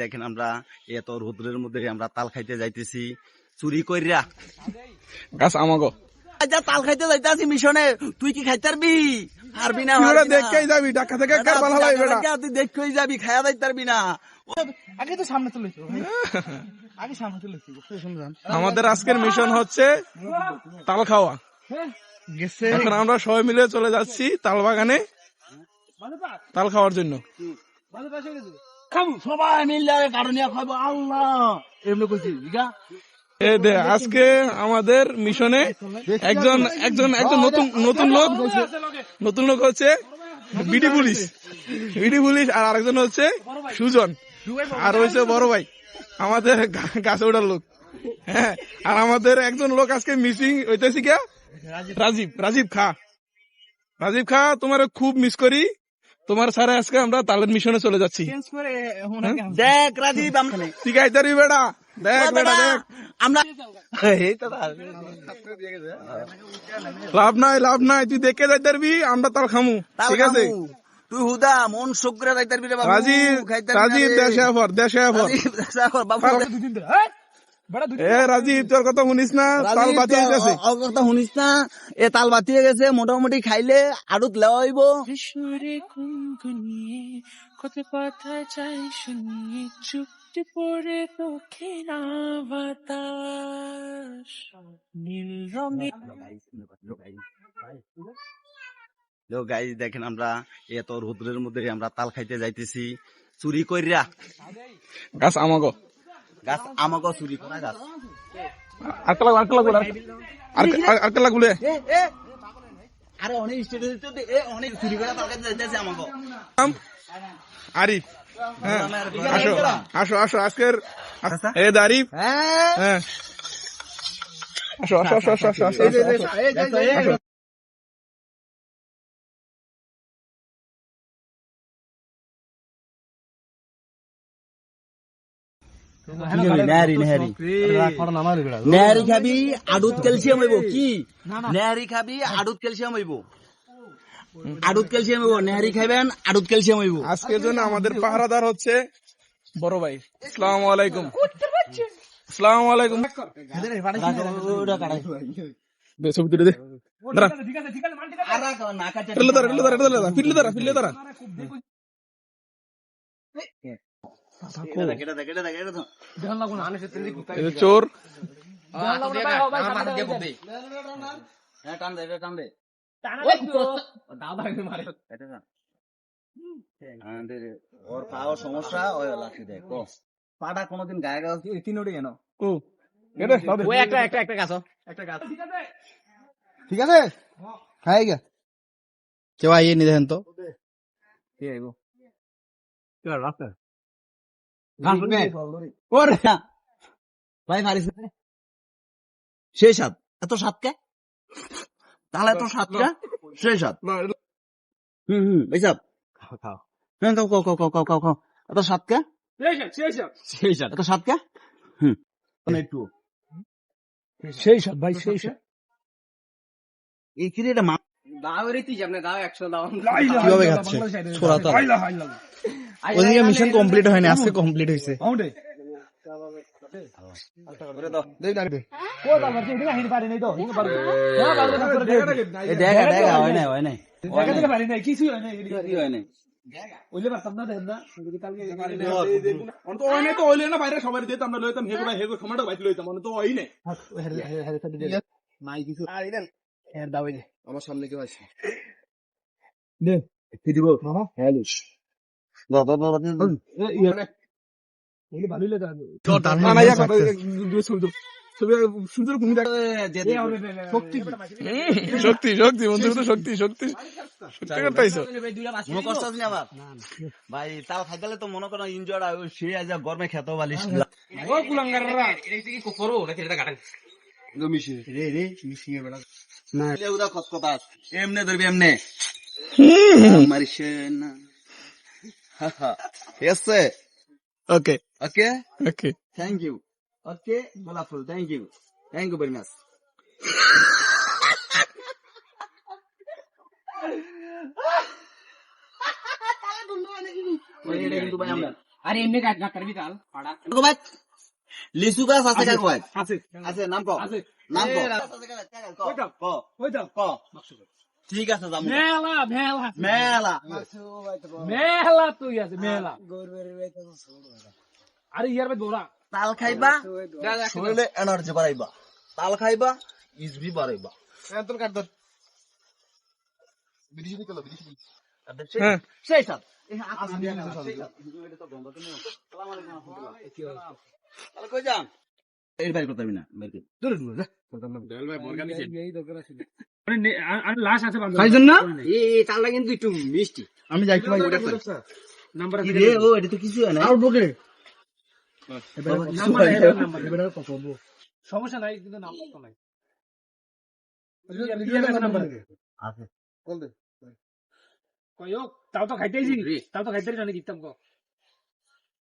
দেখেন আমরা এত রুদ্রের মধ্যে আমরা তাল খাইতে যাইতেছি। চুরি কইরা। গাছ আমাগো। যা তাল খাইতে যাইতাছি মিশনে। তুই কি খাইতে পারবি পারবি না তুই পারবি ওটা না। দেখেই যাবি ঢাকা থেকে বেটা, কার তুই ভালো লাগে টাকা বেটা তুই দেখেই যাবি খায়া যাইতে পারবি না আগে তো সামনে তুলেছি আগে সামনে তুলেছি আমাদের আজকের মিশন হচ্ছে তাল খাওয়া। গেছে। এখন আমরা সবাই মিলে চলে যাচ্ছি তাল বাগানে। তাল খাওয়ার জন্য। খাব সবাই মিলে কারণ খাব আল্লাহ। এমনি কইছি বুঝা এ দে আজকে আমাদের মিশনে একজন একজন একজন নতুন নতুন লোক নতুন লোক হচ্ছে বিডি পুলিশ। বিডি পুলিশ আর আরেকজন হচ্ছে সুজন। আর হচ্ছে বড় ভাই আমাদের গাছে ওঠার লোক। হ্যাঁ আর আমাদের একজন লোক আজকে মিসিং হইতেছি কে রাজীব রাজীব খা। রাজীব খা তোমার খুব মিস করি। তোমার সারে আজকে আমরা তালের মিশনে চলে যাচ্ছি। ওনাকে দেখ রাজীব ঠিক আছে তারি বেটা? দেখ বেটা দেখ। আমরা লাভ নাই লাভ নাই তুই দেখে যাই পারবি আমরা তাল খামু। ঠিক আছে? তুই হুদা মন শোক করে যাইতে পারবি রে বাবু রাজীব রাজীব দেশে আফর দেশে আফর বাবু। এ রাজীব তোর কথা শুনিস না? তাল বাতিয়ে গেছে। অ- অ কথা শুনিস না? এ তাল বাতিয়ে গেছে মোটামুটি খাইলে আড়ুত লেওয়া হইব। কত কথা চাই শুনিয়ে চুপটি পড়ে বাতাস নীল রঙে গাই দেখেন আমরা এত রুদ্রের মধ্যে আমরা তাল খাইতে যাইতেছি। চুরি কইরা। গাছ আমাগো। গাছ আমাকে চুরি করা গাছ। আরে অনেক স্টেটে এ অনেক চুরি করা তাল খাইতে যাইতেছে আমাকে আরিফ। হ্যাঁ। আসো। আসো আসো। আজকের এ আরিফ। আসো আসো আসো আসো আসো। আসো, নেহারি নেহারি নেহারি খাবি আডুত ক্যালসিয়াম হইব কি নেহারি খাবি আডুত ক্যালসিয়াম হইব আডুত ক্যালসিয়াম হইব নেহারি খাবেন আডুত ক্যালসিয়াম হইব আজকের জন্য আমাদের পাহারাদার হচ্ছে বড় ভাই। আসসালামু আলাইকুম। আসসালামু আলাইকুম। ছবি তুলে দে। ফিরলে দাঁড়া ফিরলে দাঁড়া ফিরলে দাঁড়া চোর হ্যাঁ ওর পাওয়ার সমস্যা ওই লাঠি দেয় পাটা কোনোদিন গায়ে গায়ে তিনটি কেন ও এটা দাও দে। ওই একটা একটা একটা গাছ একটা গাছ ঠিক আছে খাই গে কেউ আইয়ে নি দেখেন তো কে আইবো কে রাস্তা ভাই মারিস সেই সাত এত সাত কে তাহলে এত সাত কে সেই সাত না, এটা- হুম হুম এই সাত খাও খাও খাও খাও খাও খাও খাও খাও এত সাত কে সেই সাত এত সাত কে হুম একটু সেই সাত ভাই সেই সাত এই কি রে এটা মা কীভাবে খাচ্ছে ছোড়া তো ওদিকে মিশন কমপ্লিট হয়নি আজকে কমপ্লিট হয়েছে হয় হয় নাই কিছুই হয় ওই তো ওইলে না। বাইরে সবাই দিতাম আমরা লইতাম হেগো ভাই হেগো ক্ষমাটা বাইরে লইতাম অন্ত ওই নাই। নাই কিছু। আমার সামনে কেউ আছে কি দিব? হ্যাঁ বাবা বাবা শক্তি শক্তি শক্তি বন্ধু তো শক্তি শক্তি সত্যি কথা কষ্ট আছে আবার ভাই তাল তো মনে করো সে আজ গরমে খেত বালিশ ও কুলাঙ্গাররা এটা কি করো নাকি এটা কাটেন রে রে মিশিং এর না। এমনে ধরবি এমনে মারিস না ঠিক আছে ওকে ওকে ওকে থ্যাংক ইউ ওকে গোলাপ ফুল thank you thank you very much এটা কিন্তু ভাই আমরা আরে এমনি গাছ গাছ বিকাল পাড়া কাকু ভাই লিচু গাছ আছে কাকু ভাই আছে আছে নাম কো আছে নাম কো ওইটা। ক ওইটা ক ঠিক আছে যাব মেলা মেলা। মেলা। মেলা তুই আছে মেলা। আরে ইয়ার ভাই দৌড়া তাল খাইবা? শরীরে এনার্জি বাড়াইবা। তাল খাইবা ইসবি বাড়াইবা। হ্যাঁ সেই সাথ। তাহলে কই যান? এই বাইর করতে না বাইর কর। লাশ আছে বান্ধব খাইছেন না? এই চালটা কিন্তু একটু মিষ্টি। আমি যাই নাম্বার ও এটা তো কিছু না। আর বকে বাবা, কিছু নাম্বার না। নাম্বার সমস্যা নাই কিন্তু নাম্বার তো নাই। আছে। কয় হোক, তাও তো খাইতেছি তাও তো খাইতে জানি দিতাম কো।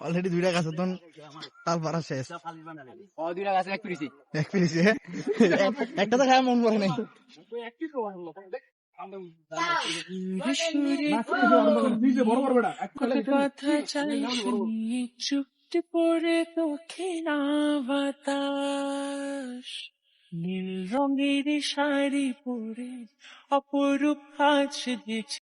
অলরেডি দুইটা গাছ তখন তাল পারা শেষ। দুইটা গাছ এক পিরিছি এক পিলিছে একটা তো খায় মন পড়ে নাই। কথা চাই শুনিয়ে চুপটি পড়ে দক্ষিণ বাতাস। নীল রঙের শাড়ি পরে অপরূপ কাজ দেখছি।